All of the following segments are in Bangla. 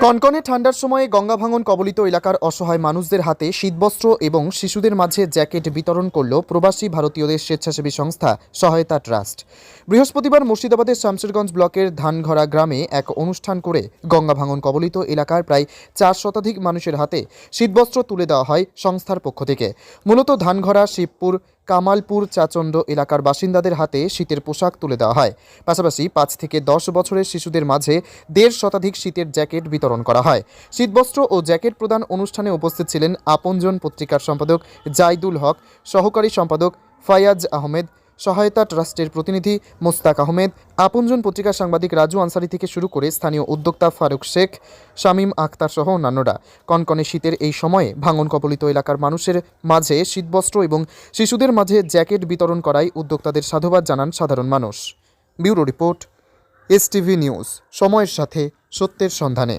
কনকনে ঠান্ডার সময়ে গঙ্গা ভাঙন কবলিত এলাকার অসহায় মানুষদের হাতে শীতবস্ত্র এবং শিশুদের মাঝে জ্যাকেট বিতরণ করল প্রবাসী ভারতীয়দের স্বেচ্ছাসেবী সংস্থা সহায়তা ট্রাস্ট। বৃহস্পতিবার মুর্শিদাবাদের শামশেরগঞ্জ ব্লকের ধানঘরা গ্রামে এক অনুষ্ঠান করে গঙ্গা ভাঙন কবলিত এলাকার প্রায় চার শতাধিক মানুষের হাতে শীতবস্ত্র তুলে দেওয়া হয় সংস্থার পক্ষ থেকে। মূলত ধানঘরা শিবপুর কামালপুর চাচণ্ড এলাকার বাসিন্দাদের হাতে শীতের পোশাক তুলে দেওয়া হয়। পাশাপাশি পাঁচ থেকে দশ বছরের শিশুদের মাঝে দেড় শতাধিক শীতের জ্যাকেট বিতরণ করা হয়। শীতবস্ত্র ও জ্যাকেট প্রদান অনুষ্ঠানে উপস্থিত ছিলেন আপনজন পত্রিকার সম্পাদক জাইদুল হক, সহকারী সম্পাদক ফায়াজ আহমেদ সহায়তা ট্রাস্টের প্রতিনিধি মোস্তাক আহমেদ, আপনজন পত্রিকার সাংবাদিক রাজু আনসারি থেকে শুরু করে স্থানীয় উদ্যোক্তা ফারুক শেখ, শামীম আখতার সহ অন্যান্যরা। কনকনে শীতের এই সময়ে ভাঙন কবলিত এলাকার মানুষের মাঝে শীতবস্ত্র এবং শিশুদের মাঝে জ্যাকেট বিতরণ করায় উদ্যোক্তাদের সাধুবাদ জানান সাধারণ মানুষ। Bureau report S TV news. সময়ের সাথে সত্যের সন্ধানে।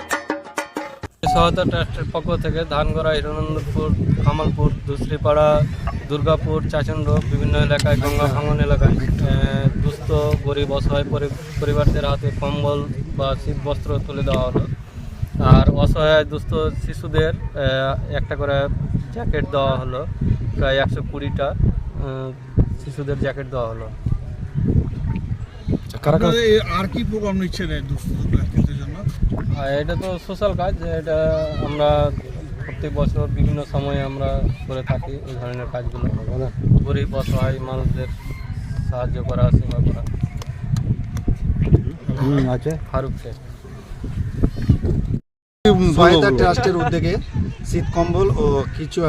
সহায়তা ট্রাস্টের পক্ষ থেকে ধানগড়া হিরানন্দপুর কামালপুর দুশ্রীপাড়া দুর্গাপুর চাচণ্ড বিভিন্ন এলাকায় গঙ্গা ভাঙন এলাকায়। দুস্থ গরিব অসহায় পরিবারদের হাতে কম্বল বা শীত বস্ত্র তুলে দেওয়া হলো। আর অসহায় দুস্থ শিশুদের একটা করে জ্যাকেট দেওয়া হলো প্রায় একশো কুড়িটা শিশুদের জ্যাকেট দেওয়া হলো। আর কি প্রোগ্রাম নিচ্ছেন এই দুস্থ ব্যক্তিদের জন্য আর এটা তো সোশ্যাল কাজ এটা আমরা প্রত্যেক বছর বিভিন্ন সময়ে আমরা করে থাকি এই ধরনের কাজগুলো। গরিব অসহায় মানুষদের সাহায্য করা সেবা করা। আছে। ফারুক শেখ। সহায়তা ট্রাস্টের উদ্যোগে শীত কম্বল ও কিছু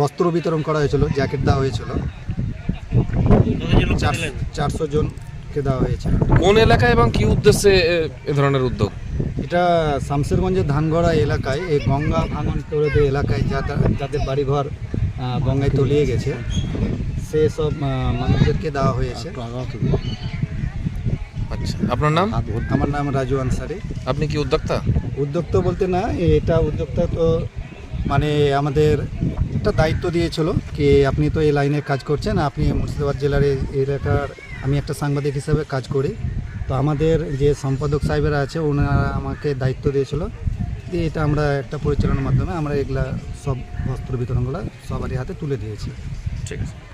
বস্ত্র বিতরণ করা হয়েছিল জ্যাকেট দেওয়া হয়েছিল। চারশো জনকে দেওয়া হয়েছে। কোন এলাকায় এবং কি উদ্দেশ্যে এ- ধরনের উদ্যোগ? এটা শামশেরগঞ্জের ধানগড়া এলাকায় এই গঙ্গা ভাঙন প্রভাবিত এলাকায় যাদের যাদের বাড়িঘর গঙ্গায় তলিয়ে গেছে সেসব মানুষদেরকে দেওয়া হয়েছে। আচ্ছা আপনার নাম? আমার নাম রাজু আনসারি। আপনি কি উদ্যোক্তা? উদ্যোক্তা বলতে না এটা উদ্যোক্তা তো মানে আমাদের একটা দায়িত্ব দিয়েছিল কি আপনি তো এই লাইনে কাজ করছেন আপনি মুর্শিদাবাদ জেলার এই এলাকার আমি একটা সাংবাদিক হিসাবে কাজ করি। তো আমাদের যে সম্পাদক সাহেবেরা আছে, ওনারা আমাকে দায়িত্ব দিয়েছিল দিয়ে এটা আমরা একটা পরিচালনার মাধ্যমে আমরা এগুলা সব বস্ত্র বিতরণগুলো সবারই হাতে তুলে দিয়েছি। ঠিক আছে।